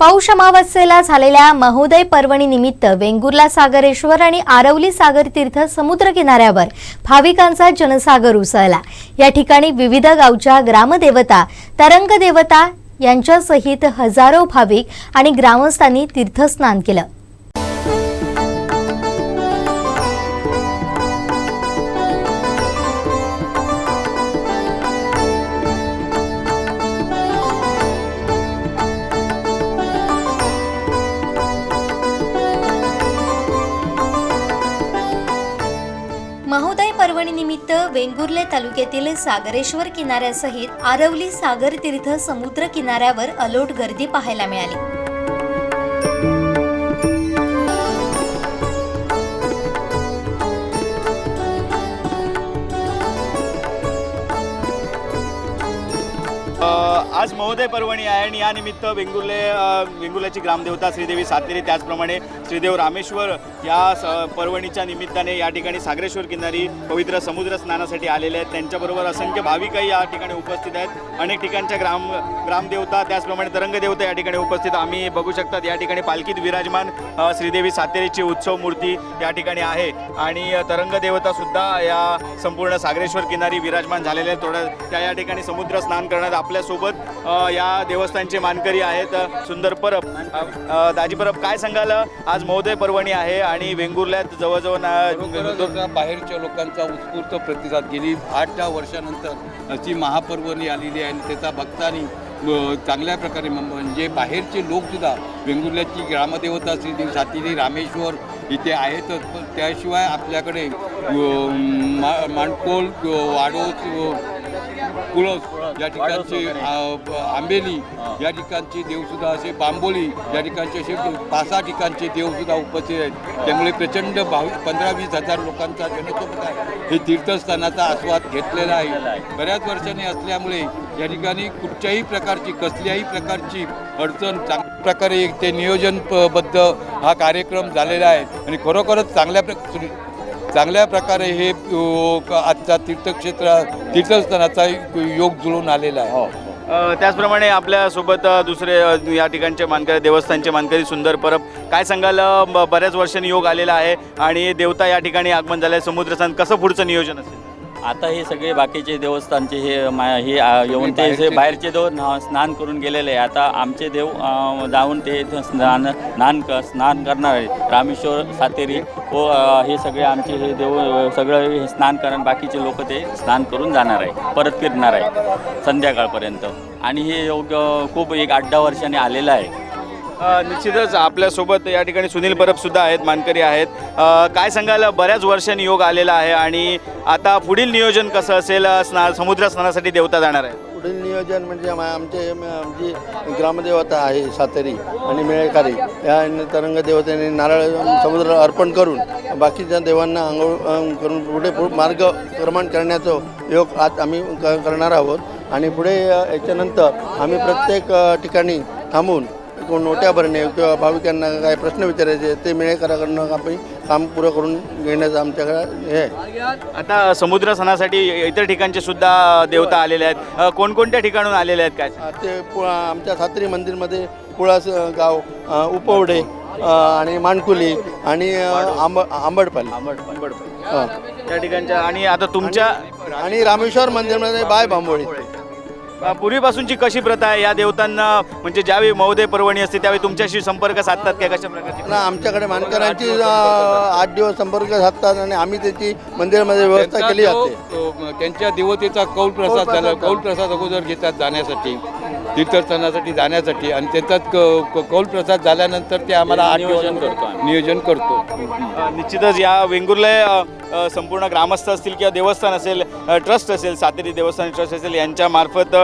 पौष अमावस्येला झालेल्या महोदय पर्वणी निमित्त वेंगुर्ला सागरेश्वर आणि आरवली सागर तीर्थ समुद्र किनाऱ्यावर भाविकांचा जनसागर उसळला. या ठिकाणी विविध गावच्या ग्रामदेवता तरंगदेवता यांच्यासहित हजारो भाविक आणि ग्रामस्थांनी तीर्थस्नान केलं. वेंगुर्ले तालुक्यातील सागरेश्वर किनाऱ्यासहित आरवली सागर तीर्थ समुद्र किनाऱ्यावर अलोट गर्दी पाहायला मिळाली. आज महोदय पर्वणी आहे आणि या निमित्त वेंगुर्ले वेंगुर्ल्याची ग्रामदेवता श्रीदेवी सातेरी त्याचप्रमाणे श्रीदेव रामेश्वर या स- पर्वणीच्या निमित्ताने या ठिकाणी सागरेश्वर किनारी पवित्र समुद्र स्नानासाठी आलेले आहेत. त्यांच्याबरोबर असंख्य भाविकही या ठिकाणी उपस्थित आहेत. अनेक ठिकाणच्या ग्राम ग्रामदेवता त्याचप्रमाणे तरंगदेवता या ठिकाणी उपस्थित. आम्ही बघू शकतात या ठिकाणी पालखीत विराजमान श्रीदेवी सातेरीची उत्सव मूर्ती या ठिकाणी आहे. आणि तरंगदेवतासुद्धा या संपूर्ण सागरेश्वर किनारी विराजमान झालेले आहेत. थोडं त्या या ठिकाणी समुद्र स्नान करण्यात आपल्यासोबत या देवस्थानचे मानकरी आहेत सुंदर परब. दाजी परब काय सांगाल? आज महोदय पर्वणी आहे आणि वेंगुर्ल्यात जवळजवळ बाहेरच्या लोकांचा उत्स्फूर्त प्रतिसाद गेली. आठ दहा वर्षानंतर अशी महापर्वणी आलेली आहे आणि त्याचा भक्तांनी चांगल्या प्रकारे म्हणजे बाहेरचे लोकसुद्धा वेंगुर्ल्याची ग्रामदेवता श्रीदेव सातिरी रामेश्वर इथे आहेतच पण त्याशिवाय आपल्याकडे मा माणकोल वाडोस कुळस या ठिकाणचे आंबेली या ठिकाणचे देवसुद्धा असे बांबोली या ठिकाणचे असे पाच सहा ठिकाणचे देवसुद्धा उपस्थित आहेत. त्यामुळे प्रचंड भावी पंधरा वीस हजार लोकांचा आहे. हे तीर्थस्थानाचा आस्वाद घेतलेला आहे. बऱ्याच वर्षांनी असल्यामुळे या ठिकाणी कुठच्याही प्रकारची कसल्याही प्रकारची अडचण चांगल्या प्रकारे ते नियोजनबद्ध हा कार्यक्रम झालेला आहे. आणि खरोखरच चांगल्या प्र चांगल्या प्रकारे हे अ, क- आजचा तीर्थक्षेत्र तीर्थस्थानाचा योग जुळून आलेला आहे. अ, त्याचप्रमाणे आपल्यासोबत दुसरे या ठिकाणचे मानकरी देवस्थानचे मानकरी सुंदर परब काय सांगाल बऱ्याच वर्षांनी योग आलेला आहे आणि देवता या ठिकाणी आगमन झालं आहे कसं पुढचं नियोजन असेल? आता हे सगळे बाकीचे देवस्थानचे हे मा हे येऊन ते बाहेरचे जे बाहेरचे देव न- स्नान करून गेलेले आहे. आता आमचे देव अ, जाऊन ते इथं स्नान स्नान क स्नान करणार आहे. रामेश्वर सातेरी व अ, हे सगळे आमचे हे देव अ, सगळं हे स्नान करणार बाकीचे लोक ते स्नान करून जाणार आहे. परत फिरणार आहे संध्याकाळपर्यंत. आणि हे योग खूप एक आठ दहा वर्षांनी आलेलं आहे. निश्चितच आपल्यासोबत या ठिकाणी सुनील परब सुद्धा आहेत मानकरी आहेत. काय सांगायला बऱ्याच वर्षांनी योग आलेला आहे आणि आता पुढील नियोजन कसं असेल स्ना समुद्र स्नानासाठी देवता जाणार आहे पुढील नियोजन म्हणजे आम- आमचे म- आमची ग्रामदेवता आहे सातेरी आणि मेळेकारी. या तरंग देवतेने नारळ समुद्र अर्पण करून बाकीच्या देवांना आंघोळ अं, करून पुढे पु मार्गक्रमण करण्याचं योग आज आम्ही क करणार आहोत. आणि पुढे याच्यानंतर आम्ही प्रत्येक ठिकाणी थांबून कोण नोट्या भरणे किंवा भाविकांना काय प्रश्न विचारायचे ते मेळेकराकडनं आम्ही काम पुरं करून घेण्याचं आमच्याकडे हे आहे. आता समुद्र स्नानासाठी इतर ठिकाणचे सुद्धा देवता आलेले आहेत. अ, कोणकोणत्या ठिकाणून आलेले आहेत काय? ते पु आमच्या सात्री मंदिरमध्ये पुळास अ, गाव अ, उपवडे अ, आणि माणकुली आणि अ, आंब आंबडपाली. हां. त्या ठिकाणच्या आणि आता तुमच्या आणि रामेश्वर मंदिरमध्ये बाय बांबोळी. पूर्वीपासूनची कशी प्रथा आहे? या देवतांना म्हणजे ज्यावेळी महोदय पर्वणी असते त्यावेळी तुमच्याशी संपर्क साधतात काय कशा प्रकारचे ना आमच्याकडे मानकरांची अ, आठ दिवस संपर्क साधतात आणि आम्ही त्याची मंदिरामध्ये व्यवस्था केली जाते त्यांच्या देवतेचा कौल प्रसाद झाला. कौल प्रसाद अगोदर घेतात जाण्यासाठी तीर्थस्थानासाठी जाण्यासाठी आणि त्यांचा क- क- कौल प्रसाद झाल्यानंतर ते आम्हाला आठ दिवस नियोजन करतो. नियोजन करतो. अ, निश्चितच या वेंगुर्ले अ, संपूर्ण ग्रामस्थ असतील किंवा देवस्थान असेल ट्रस्ट असेल सातेरी देवस्थान ट्रस्ट असेल यांच्यामार्फत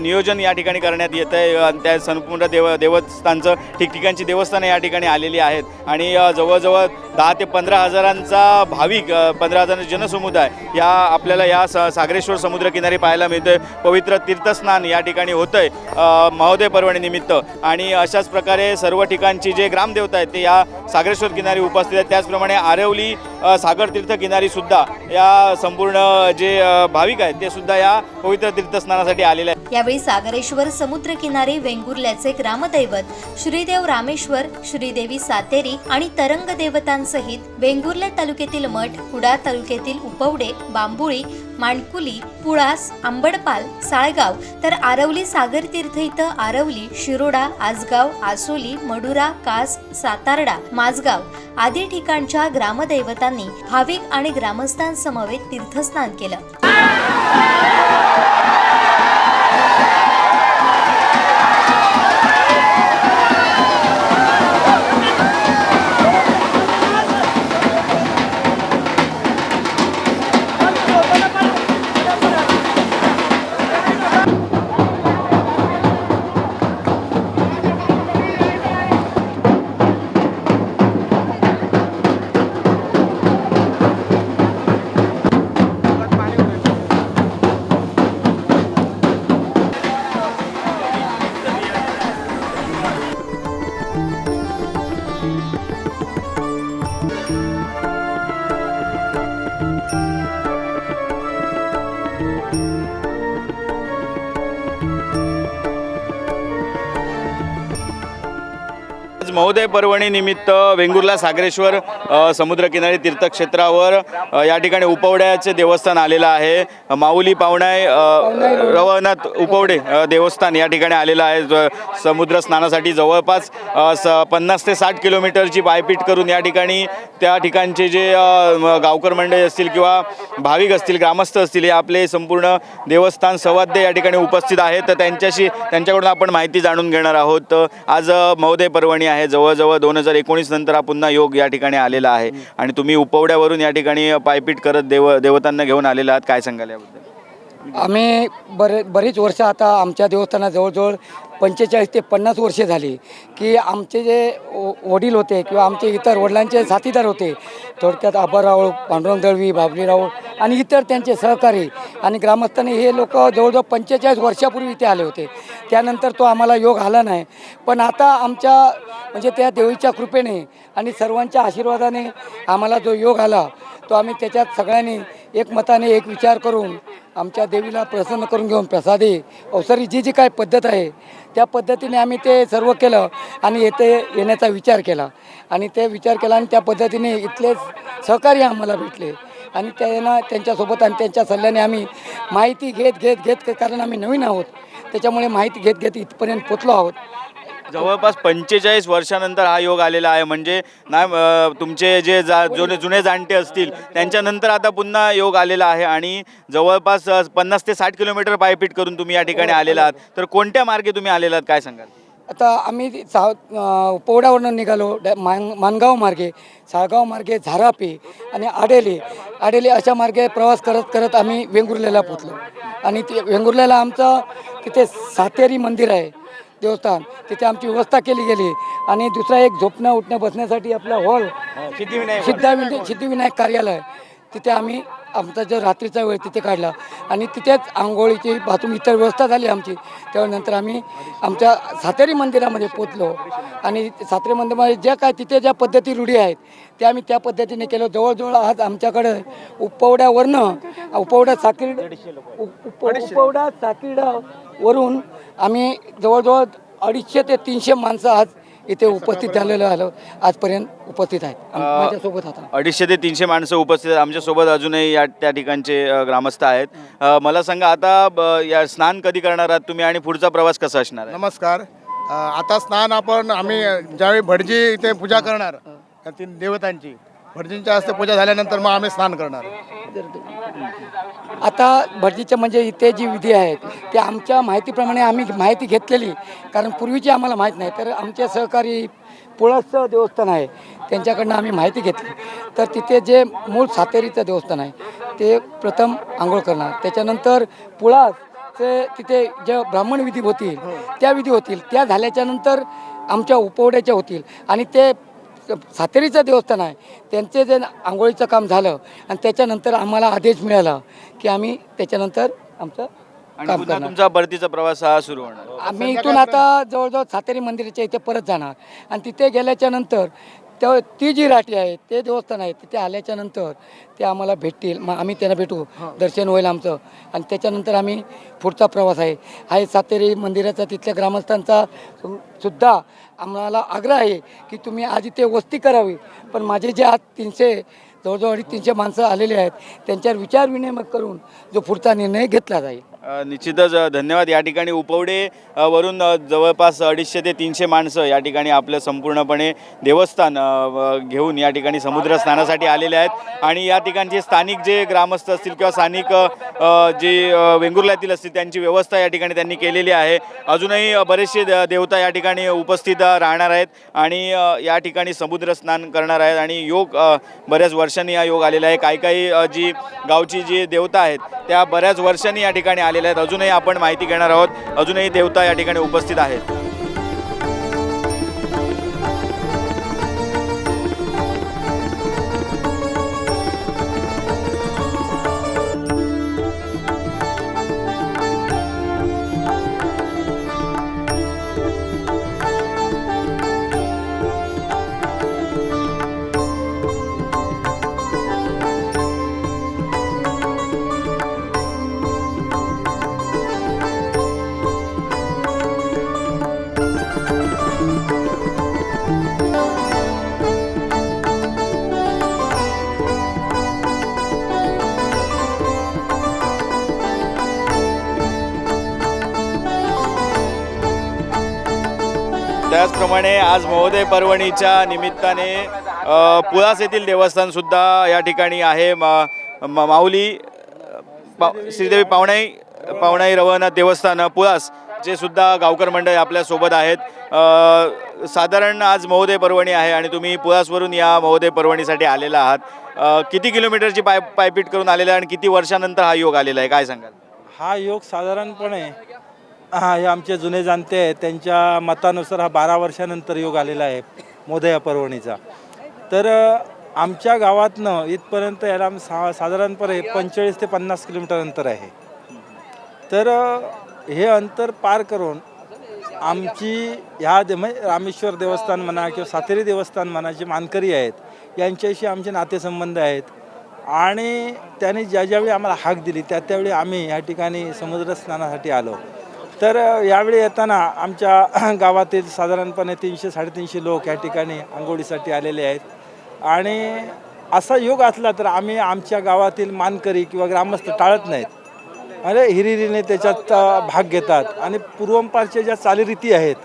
नियोजन या ठिकाणी करण्यात येत आहे. आणि त्या संपूर्ण देव देवस्थानचं ठिकठिकाणची देवस्थानं या ठिकाणी आलेली आहेत. आणि जवळजवळ दहा ते पंधरा हजारांचा भाविक पंधरा हजारांचा जनसमुदाय या आपल्याला या स सागरेश्वर समुद्रकिनारी पाहायला मिळतोय. पवित्र तीर्थस्नान या ठिकाणी होतं आहे महोदय पर्वणीनिमित्त आणि अशाच प्रकारे सर्व ठिकाणची जे ग्रामदेवता आहेत ते या सागरेश्वर किनारी उपस्थित आहेत. त्याचप्रमाणे आरवली सागर तीर्थकिनारीसुद्धा सुद्धा या संपूर्ण जे भाविक आहेत ते सुद्धा या पवित्र तीर्थस्नानासाठी आलेले आहेत. यावेळी सागरेश्वर समुद्र किनारी वेंगुर्ल्याचे ग्रामदैवत श्रीदेव रामेश्वर श्रीदेवी सातेरी आणि तरंग देवतांसहित वेंगुर्ल्या तालुक्यातील मठ कुडा तालुक्यातील उपवडे बांबुळी माणकुली पुळास आंबडपाल साळगाव तर आरवली सागर तीर्थ इथं आरवली शिरोडा आसगाव आसोली मडुरा कास सातारडा माझगाव आदी ठिकाणच्या ग्रामदैवतांनी भाविक आणि ग्रामस्थांसमवेत तीर्थस्नान केलं. आज महोदय पर्वणी निमित्त वेंगुर्ला सागरेश्वर समुद्रकिनारी तीर्थक्षेत्रावर या ठिकाणी उपवड्याचे देवस्थान आलेलं आहे. माऊली पावणाय रवनाथ उपवडे देवस्थान या ठिकाणी आलेलं आहे. समुद्र स्नानासाठी जवळपास स पन्नास ते साठ किलोमीटरची पायपीट करून या ठिकाणी त्या ठिकाणचे जे गावकर मंडळी असतील किंवा भाविक असतील ग्रामस्थ असतील हे आपले संपूर्ण देवस्थान सवाद्य या ठिकाणी उपस्थित आहेत. तर त्यांच्याशी त्यांच्याकडून आपण माहिती जाणून घेणार आहोत. आज महोदय पर्वणी आहे. जवळजवळ दोन हजार एकोणीस नंतर हा पुन्हा योग या ठिकाणी आलेला आहे. आणि तुम्ही उपवड्यावरून या ठिकाणी पायपीट करत देव देवतांना घेऊन आलेला आहात. काय सांगाल याबद्दल? आम्ही बरे बरीच वर्ष आता आमच्या देवस्थानात जवळजवळ पंचेचाळीस ते पन्नास वर्षे झाली की आमचे जे वडील होते किंवा आमचे इतर वडिलांचे साथीदार होते थोडक्यात आबाराव पांडुरंग दळवी बाबलीराव आणि इतर त्यांचे सहकारी आणि ग्रामस्थांनी हे लोक जवळजवळ पंचेचाळीस वर्षापूर्वी इथे आले होते. त्यानंतर तो आम्हाला योग आला नाही. पण आता आमच्या म्हणजे त्या देवीच्या कृपेने आणि सर्वांच्या आशीर्वादाने आम्हाला जो योग आला तो आम्ही त्याच्यात सगळ्यांनी एकमताने एक विचार करून आमच्या देवीला प्रसन्न करून घेऊन प्रसादी अवसरी जी जी काय पद्धत आहे त्या पद्धतीने आम्ही ते सर्व केलं आणि येथे येण्याचा विचार केला. आणि ते विचार केला आणि त्या पद्धतीने इथले सहकार्य आम्हाला भेटले. आणि त्यांना त्यांच्यासोबत आणि त्यांच्या सल्ल्याने आम्ही माहिती घेत घेत घेत कारण आम्ही नवीन आहोत. त्याच्यामुळे माहिती घेत घेत इथपर्यंत पोचलो आहोत. जवळपास पंचेचाळीस वर्षानंतर हा योग आलेला आहे. म्हणजे ना तुमचे जे जा जुने जुने जाणते असतील त्यांच्यानंतर आता पुन्हा योग आलेला आहे. आणि जवळपास पन्नास ते साठ किलोमीटर पायपीट करून तुम्ही या ठिकाणी आलेला आहात. तर कोणत्या मार्गे तुम्ही आलेला आहात? काय सांगाल? आता आम्ही सा पोवड्यावरनं निघालो मान मानगाव मार्गे साळगाव मार्गे झारापे आणि आडेले. आडेले अशा मार्गे प्रवास करत करत आम्ही वेंगुर्ल्याला पोचलो आणि ते वेंगुर्ल्याला आमचं तिथे सातेरी मंदिर आहे. देवस्थान तिथे आमची व्यवस्था केली गेली. आणि दुसरा एक झोपणं उठणं बसण्यासाठी आपला हॉल सिद्धिविनायक सिद्धाविनायक सिद्धिविनायक कार्यालय तिथे आम्ही आमचा जो रात्रीचा वेळ तिथे काढला. आणि तिथेच आंघोळीची बाथरूम इतर व्यवस्था झाली आमची. त्यानंतर आम्ही आमच्या सातेरी मंदिरामध्ये पोचलो आणि सातेरी मंदिरामध्ये ज्या काय तिथे ज्या पद्धती रूढी आहेत त्या आम्ही त्या पद्धतीने केलो. जवळजवळ आज आमच्याकडं उपवड्यावरनं उपवड्या साकीड उप- उप- साकीडावरून आम्ही जवळजवळ अडीचशे ते तीनशे माणसं आज इथे उपस्थित झालेलं आलो आजपर्यंत उपस्थित आहेत. माझ्यासोबत आता. अडीचशे ते तीनशे माणसं उपस्थित आहेत. आमच्यासोबत अजूनही या त्या ठिकाणचे ग्रामस्थ आहेत. मला सांगा आता या स्नान कधी करणार आहात तुम्ही आणि पुढचा प्रवास कसा असणार आहे? नमस्कार. आता स्नान आपण आम्ही ज्यावेळी भटजी इथे पूजा करणार त्या तीन देवतांची. भटजींच्या हस्ते पूजा झाल्यानंतर मग आम्ही स्नान करणार. आता भटजीच्या म्हणजे इथे जी विधी आहेत ते आमच्या माहितीप्रमाणे आम्ही माहिती घेतलेली कारण पूर्वीची आम्हाला माहीत नाही. तर आमचे सहकारी पुळाचं देवस्थान आहे त्यांच्याकडनं आम्ही माहिती घेतली. तर तिथे जे मूळ सातेरीचं देवस्थान आहे ते प्रथम आंघोळ करणार. त्याच्यानंतर पुळाचे तिथे ज्या ब्राह्मण विधी होतील त्या विधी होतील. त्या झाल्याच्यानंतर आमच्या उपवड्याच्या होतील. आणि ते सातेरीचं देवस्थान आहे. त्यांचे जे आंघोळीचं काम झालं आणि त्याच्यानंतर आम्हाला आदेश मिळाला की आम्ही त्याच्यानंतर आमचं आणि काम पुन्हा करणार. तुमचा परतीचा प्रवास हा सुरू होणार. आम्ही इथून आता जवळजवळ सातेरी मंदिराच्या इथे परत जाणार. आणि तिथे गेल्याच्यानंतर त्या ती जी राठी आहे ते देवस्थान आहे तिथे आल्याच्यानंतर ते आम्हाला भेटतील. मग आम्ही त्यांना भेटू. दर्शन होईल आमचं. आणि त्याच्यानंतर आम्ही पुढचा प्रवास आहे. आहे सातेरी मंदिराचा तिथल्या ग्रामस्थांचा सुद्धा आम्हाला आग्रह आहे की तुम्ही आज इथे वस्ती करावी. पण माझे जे आज तीनशे जवळजवळ अडीच तीनशे माणसं आलेले आहेत त्यांच्यावर विचार विनिमय करून जो पुढचा निर्णय घेतला जाईल. निश्चितच धन्यवाद. या ठिकाणी उपवडे वरून जवळपास अडीचशे ते तीनशे माणसं या ठिकाणी आपलं संपूर्णपणे देवस्थान घेऊन या ठिकाणी समुद्र स्नानासाठी आलेले आहेत. आणि या ठिकाणचे स्थानिक जे ग्रामस्थ असतील किंवा स्थानिक जे वेंगुर्ल्यातील असतील त्यांची व्यवस्था या ठिकाणी त्यांनी केलेली आहे. अजूनही बरेचसे देवता या ठिकाणी उपस्थित राहणार आहेत आणि या ठिकाणी समुद्र स्नान करणार आहेत. आणि योग बऱ्याच वर्षांनी हा योग आलेला आहे. काही काही जी गावची जी देवता आहेत त्या बऱ्याच वर्षांनी या ठिकाणी आलेल्या आहेत. अजूनही आपण माहिती घेणार आहोत. अजूनही देवता या ठिकाणी उपस्थित आहेत. त्याचप्रमाणे आज महोदय पर्वणीच्या निमित्ताने पुळास पुलास येथील देवस्थानसुद्धा या ठिकाणी आहे. मा- माऊली पा श्रीदेवी पावणाई पावणाई रवनाथ देवस्थान पुळास जे सुद्धा गावकर मंडळ आपल्यासोबत आहेत. साधारण आज महोदय पर्वणी आहे आणि तुम्ही पुळासवरून या महोदय पर्वणीसाठी आलेला आहात. किती किलोमीटरची पाय पायपीट करून आलेला आहे आणि किती वर्षानंतर हा योग आलेला आहे? काय सांगाल? हा योग साधारणपणे हा हे आमचे जुने जाणते आहेत. त्यांच्या मतानुसार हा बारा वर्षानंतर योग आलेला आहे मोदया पर्वणीचा. तर आमच्या गावातनं इथपर्यंत याला सा साधारणपणे पंचेचाळीस ते पन्नास किलोमीटर अंतर आहे. तर हे अंतर पार करून आमची ह्या दे म्हणजे रामेश्वर देवस्थान म्हणा किंवा सातेरी देवस्थान म्हणा जे मानकरी आहेत यांच्याशी आमचे नातेसंबंध आहेत. आणि त्यांनी ज्या ज्यावेळी आम्हाला हाक दिली त्या त्यावेळी आम्ही या ठिकाणी समुद्र स्नानासाठी आलो. तर यावेळी येताना आमच्या गावातील साधारणपणे तीनशे साडेतीनशे लोक या ठिकाणी आंघोळीसाठी आलेले आहेत. आणि असा योग असला तर आम्ही आमच्या गावातील मानकरी किंवा ग्रामस्थ टाळत नाहीत. अरे हिरिरीने त्याच्यात भाग घेतात. आणि पूर्वंपारच्या ज्या चालीरीती आहेत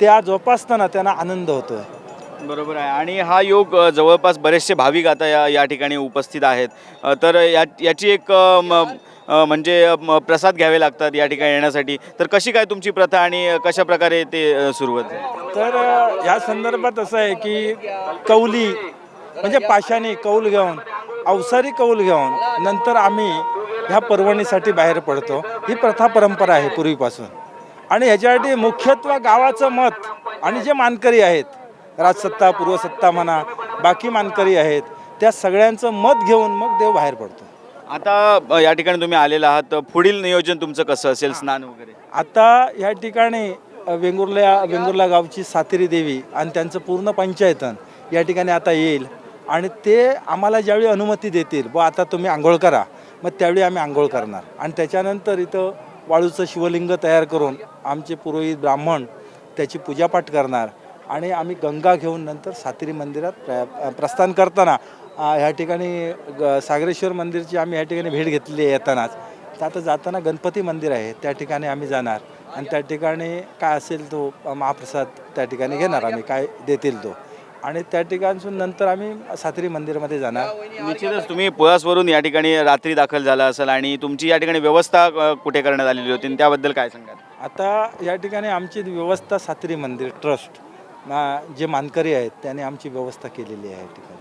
त्या जोपासताना त्यांना आनंद होतो आहे बरोबर आहे. आणि हा योग अ, जवळपास बरेचसे भाविक आता या या ठिकाणी उपस्थित आहेत. अ, तर या याची एक अ, म- अ, म्हणजे अ, म- प्रसाद घ्यावे लागतात या ठिकाणी येण्यासाठी. तर कशी काय तुमची प्रथा आणि अ, कशा प्रकारे ते अ, सुरुवात तर अ, या संदर्भात असं आहे की कौली म्हणजे पाशाने कौल घेऊन अवसारी कौल घेऊन नंतर आम्ही ह्या पर्वणीसाठी बाहेर पडतो. ही प्रथा परंपरा आहे पूर्वीपासून. आणि ह्याच्यासाठी मुख्यत्व गावाचं मत आणि जे मानकरी आहेत राजसत्ता पूर्वसत्ता म्हणा बाकी मानकरी आहेत त्या सगळ्यांचं मत घेऊन मग देव बाहेर पडतो. आता या ठिकाणी तुम्ही आलेला आहात. पुढील नियोजन तुमचं कसं असेल? स्नान वगैरे? आता या ठिकाणी वेंगुर्ल्या वेंगुर्ला गावची सातेरी देवी आणि त्यांचं पूर्ण पंचायतन या ठिकाणी आता येईल. आणि ते आम्हाला ज्यावेळी अनुमती देतील व आता तुम्ही आंघोळ करा. मग त्यावेळी आम्ही आंघोळ करणार. आणि त्याच्यानंतर इथं वाळूचं शिवलिंग तयार करून आमचे पुरोहित ब्राह्मण त्याची पूजापाठ करणार. आणि आम्ही गंगा घेऊन नंतर सातेरी मंदिरात प्र प्रस्थान करताना ह्या ठिकाणी ग सागरेश्वर मंदिरची आम्ही ह्या ठिकाणी भेट घेतली आहे येतानाच. तर आता जाताना गणपती मंदिर आहे त्या ठिकाणी आम्ही जाणार. आणि त्या ठिकाणी काय असेल तो महाप्रसाद त्या ठिकाणी घेणार आम्ही काय देतील तो. आणि त्या ठिकाणसून नंतर आम्ही सातेरी मंदिरामध्ये जाणार. निश्चितच तुम्ही पुलासवरून या ठिकाणी रात्री दाखल झाला असाल आणि तुमची या ठिकाणी व्यवस्था कुठे करण्यात आलेली होती त्याबद्दल काय सांगाल? आता या ठिकाणी आमची व्यवस्था सातेरी मंदिर ट्रस्ट. ना जे मानकरी आहेत त्याने आमची व्यवस्था केलेली आहे ठिकाणी.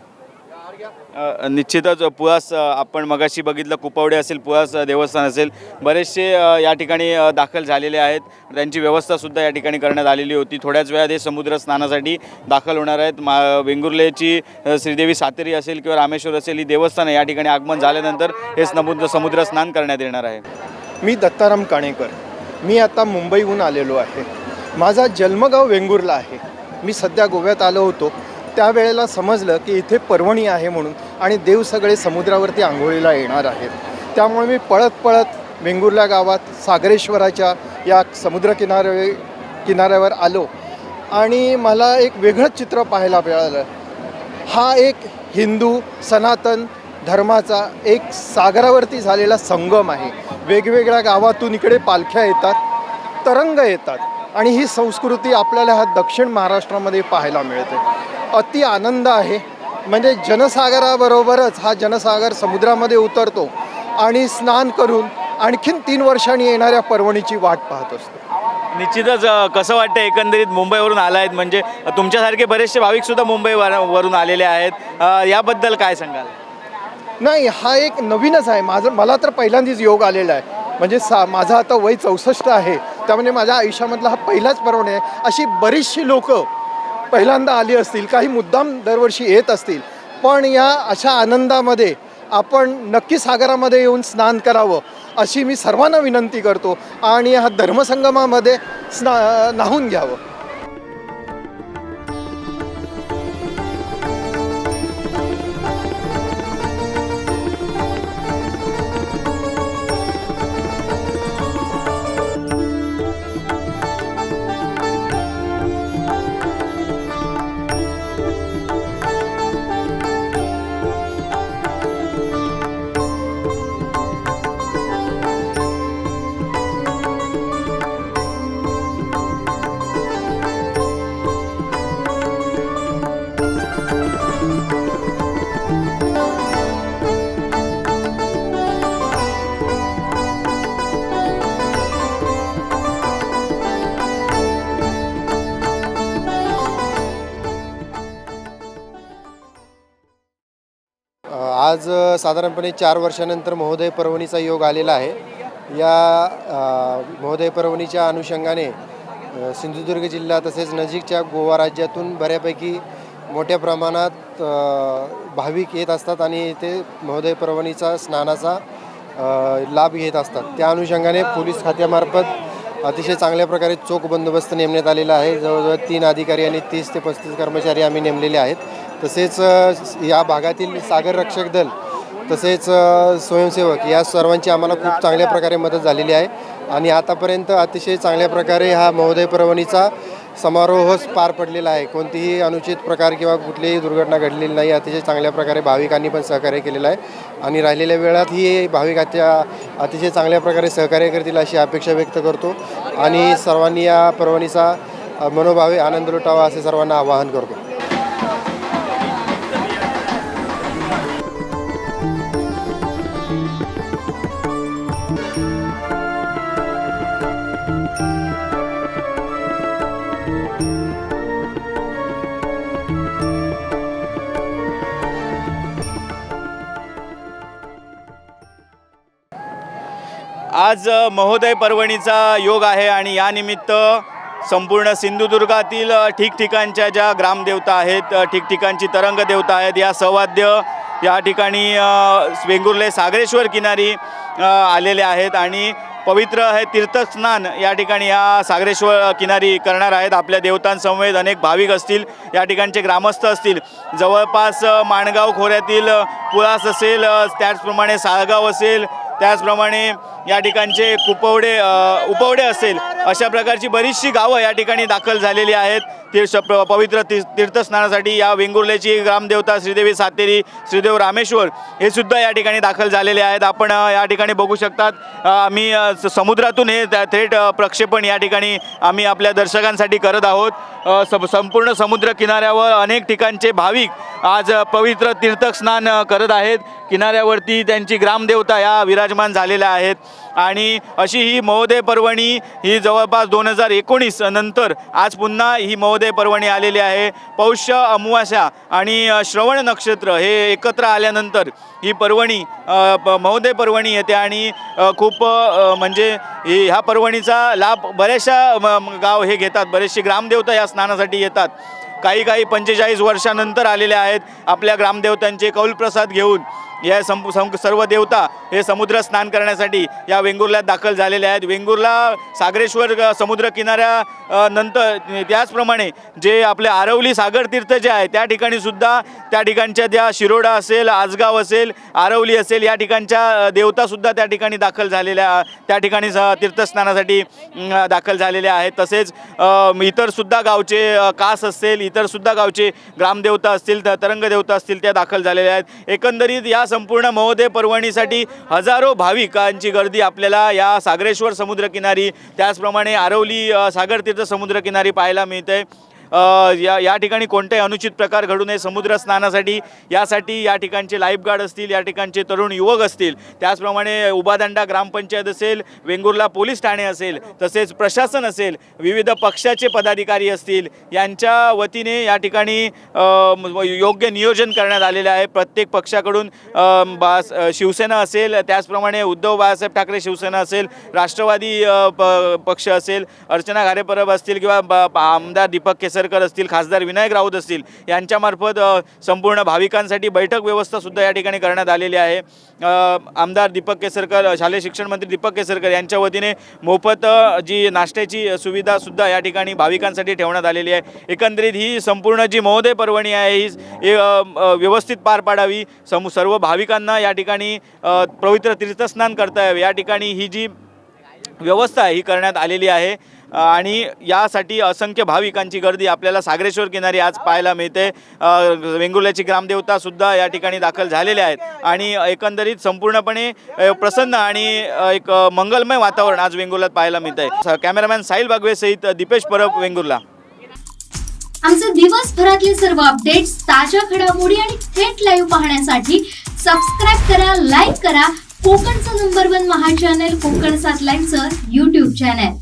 अ, निश्चितच पुळास अ, आपण मगाशी बघितलं कुपवडे असेल पुळास अ, देवस्थान असेल बरेचसे अ, या ठिकाणी अ, दाखल झालेले आहेत. त्यांची व्यवस्थासुद्धा या ठिकाणी करण्यात आलेली होती. थोड्याच वेळात हे समुद्र स्नानासाठी दाखल होणार आहेत. मा वेंगुर्लेची अ, श्रीदेवी सातेरी असेल किंवा रामेश्वर असेल ही देवस्थानं या ठिकाणी आगमन झाल्यानंतर हे समुद्र समुद्र स्नान करण्यात येणार आहे. मी दत्ताराम काणेकर. मी आता मुंबईहून आलेलो आहे. माझा जन्मगाव वेंगुर्ला आहे. मी सध्या गोव्यात आलो होतो. त्यावेळेला समजलं की इथे पर्वणी आहे म्हणून आणि देव सगळे समुद्रावरती आंघोळीला येणार आहेत. त्यामुळे मी पळत पळत वेंगुर्ला गावात सागरेश्वराच्या या समुद्रकिनारे किनाऱ्यावर आलो. आणि मला एक वेगळंच चित्र पाहायला मिळालं. हा एक हिंदू सनातन धर्माचा एक सागरावरती झालेला संगम आहे. वेगवेगळ्या गावातून इकडे पालख्या येतात तरंग येतात. आणि ही संस्कृती आपल्याला ह्या दक्षिण महाराष्ट्रामध्ये पाहायला मिळते. अति आनंद आहे. म्हणजे जनसागराबरोबरच हा जनसागर समुद्रामध्ये उतरतो आणि स्नान करून आणखीन तीन वर्षांनी येणाऱ्या पर्वणीची वाट पाहत असतो. निश्चितच कसं वाटतं एकंदरीत मुंबईवरून आला आहेत म्हणजे तुमच्यासारखे बरेचसे भाविक सुद्धा मुंबई वरून आलेले आहेत. याबद्दल काय सांगाल? नाही हा एक नवीनच आहे. माझं मला तर पहिल्यांदाच योग आलेला आहे. म्हणजे सा माझं आता वय चौसष्ट आहे. त्यामुळे माझ्या आयुष्यामधला हा पहिलाच पर्वणी आहे अशी बरीचशी लोकं पहिल्यांदा आली असतील काही मुद्दाम दरवर्षी येत असतील. पण या अशा आनंदामध्ये आपण नक्की सागरामध्ये येऊन स्नान करावं अशी मी सर्वांना विनंती करतो. आणि हा धर्मसंगमामध्ये स्ना न्हावून घ्यावं. साधारणपणे चार वर्षानंतर महोदय पर्वणीचा योग आलेला आहे. या महोदय पर्वणीच्या अनुषंगाने सिंधुदुर्ग जिल्हा तसेच नजीकच्या गोवा राज्यातून बऱ्यापैकी मोठ्या प्रमाणात भाविक येत असतात आणि ते महोदय पर्वणीचा स्नानाचा लाभ घेत असतात. त्या अनुषंगाने पोलीस खात्यामार्फत अतिशय चांगल्या प्रकारे चोख बंदोबस्त नेमण्यात आलेला आहे. जवळजवळ तीन अधिकारी आणि तीस ते पस्तीस कर्मचारी आम्ही नेमलेले आहेत. तसेच या भागातील सागर रक्षक दल तसेच स्वयंसेवक या सर्वांची आम्हाला खूप चांगल्या प्रकारे मदत झालेली आहे. आणि आतापर्यंत अतिशय चांगल्या प्रकारे हा महोदय पर्वणीचा समारोहच पार पडलेला आहे. कोणतीही अनुचित प्रकार किंवा कुठलीही दुर्घटना घडलेली नाही. अतिशय चांगल्या प्रकारे भाविकांनी पण सहकार्य केलेलं आहे. आणि राहिलेल्या वेळात ही भाविकाच्या अतिशय चांगल्या प्रकारे सहकार्य करतील अशी अपेक्षा व्यक्त करतो. आणि सर्वांनी या पर्वणीचा मनोभावे आनंद लुटावा असे सर्वांना आवाहन करतो. आज महोदय पर्वणीचा योग आहे आणि यानिमित्त संपूर्ण सिंधुदुर्गातील ठिकठिकाणच्या ज्या ग्रामदेवता आहेत ठिकठिकाणची तरंग देवता आहेत या सवाद्य या ठिकाणी वेंगुर्ले सागरेश्वर किनारी आलेले आहेत आणि पवित्र हे तीर्थस्नान या ठिकाणी या सागरेश्वर किनारी करणार आहेत. आपल्या देवतांसमवेत अनेक भाविक असतील या ठिकाणचे ग्रामस्थ असतील. जवळपास माणगाव खोऱ्यातील पुळास असेल त्याचप्रमाणे साळगाव असेल त्याचप्रमाणे या ठिकाणचे कुपवडे उपवडे असेल अशा प्रकारची बरीचशी गावं या ठिकाणी दाखल झालेली आहेत. तीर्थ पवित्र ती तीर्थस्नानासाठी या वेंगुर्ल्याची ग्रामदेवता श्रीदेवी सातेरी श्रीदेव रामेश्वर हे सुद्धा या ठिकाणी दाखल झालेले आहेत. आपण या ठिकाणी बघू शकतात आम्ही समुद्रातून हे त्या- थेट प्रक्षेपण या ठिकाणी आम्ही आपल्या दर्शकांसाठी करत आहोत. सं- संपूर्ण समुद्र किनाऱ्यावर अनेक ठिकाणचे भाविक आज पवित्र तीर्थस्नान करत आहेत. किनाऱ्यावरती त्यांची ग्रामदेवता या विराजमान झालेल्या आहेत. आणि अशी ही महोदय पर्वणी ही जवळपास दोन हजार एकोणीस नंतर आज पुन्हा ही महोदय पर्वणी आलेली आहे. पौष अमावास्या आणि श्रवण नक्षत्र हे एकत्र आल्यानंतर ही पर्वणी प- महोदय पर्वणी येते आणि खूप म्हणजे ही- ह्या पर्वणीचा लाभ बऱ्याचशा गाव हे घेतात. बरेचसे ग्रामदेवता या स्नानासाठी येतात. काही काही पंचेचाळीस वर्षानंतर आलेले आहेत. आपल्या ग्रामदेवतांचे कौलप्रसाद घेऊन या संप सम सर्व देवता हे समुद्र स्नान करण्यासाठी या वेंगुर्ल्यात दाखल झालेले आहेत. वेंगुर्ला सागरेश्वर समुद्र किनाऱ्या नंतर त्याचप्रमाणे जे आपले आरवली सागर तीर्थ जे आहे त्या ठिकाणी सुद्धा त्या ठिकाणच्या ज्या शिरोडा असेल आजगाव असेल आरवली असेल या ठिकाणच्या देवतासुद्धा त्या ठिकाणी दाखल झालेल्या त्या ठिकाणी स- तीर्थस्नानासाठी दाखल झालेल्या आहेत. तसेच इतरसुद्धा गावचे कास असतील इतरसुद्धा गावचे ग्रामदेवता असतील तरंगदेवता असतील त्या दाखल झालेल्या आहेत. एकंदरीत या संपूर्ण महोदय पर्वणीसाठी हजारो भाविकांची गर्दी आपल्याला या सागरेश्वर समुद्रकिनारी त्याचप्रमाणे आरवली सागरतीर्थ समुद्रकिनारी पाहायला मिळते या या ठिकाणी कोणताही अनुचित प्रकार घडू नये. समुद्र स्नानासाठी यासाठी या ठिकाणचे लाईफगार्ड असतील या ठिकाणचे तरुण युवक असतील. त्याचप्रमाणे उभादांडा ग्रामपंचायत असेल वेंगुर्ला पोलीस ठाणे असेल तसेच प्रशासन असेल विविध पक्षाचे पदाधिकारी असतील यांच्या वतीने या ठिकाणी योग्य नियोजन करण्यात आलेले आहे. प्रत्येक पक्षाकडून बास शिवसेना असेल त्याचप्रमाणे उद्धव बाळासाहेब ठाकरे शिवसेना असेल राष्ट्रवादी प- पक्ष असेल अर्चना घारेपरब असतील किंवा ब- आमदार दीपक केसरकर असतील खासदार विनायक राऊत असतील यांच्यामार्फत संपूर्ण भाविकांसाठी बैठक व्यवस्था सुद्धा या ठिकाणी करण्यात आलेली आहे. आमदार दीपक केसरकर शालेय शिक्षण मंत्री दीपक केसरकर यांच्या वतीने मोफत जी नाश्त्याची सुविधा सुद्धा या ठिकाणी भाविकांसाठी ठेवण्यात आलेली आहे. एकंदरीत ही संपूर्ण जी महोदय पर्वणी आहे ही व्यवस्थित पार पाडावी. समू सर्व भाविकांना या ठिकाणी पवित्र तीर्थस्नान करता यावे. या ठिकाणी ही जी व्यवस्था आहे ही करण्यात आलेली आहे. आणि यासाठी असंख्य भाविकांची गर्दी आपल्याला सागरेश्वर किनारी आज पाहायला मिळते. वेंगुर्ल्याची ग्रामदेवता सुद्धा या ठिकाणी दाखल झालेल्या आहेत. आणि एकंदरीत संपूर्णपणे प्रसन्न आणि एक मंगलमय वातावरण आज वेंगुर्ल्यात पाहायला मिळत आहे कॅमेरामॅन साहिल बागवे सहित दीपेश परब वेंगुर्ला. आमचे दिवसभरातले सर्व अपडेट्स ताज्या घडामोडी आणि थेट लाईव्ह पाहण्यासाठी सबस्क्राईब करा लाईक करा. कोकणचं number one Maha channel Konkan सात लाईनचं युट्यूब चॅनल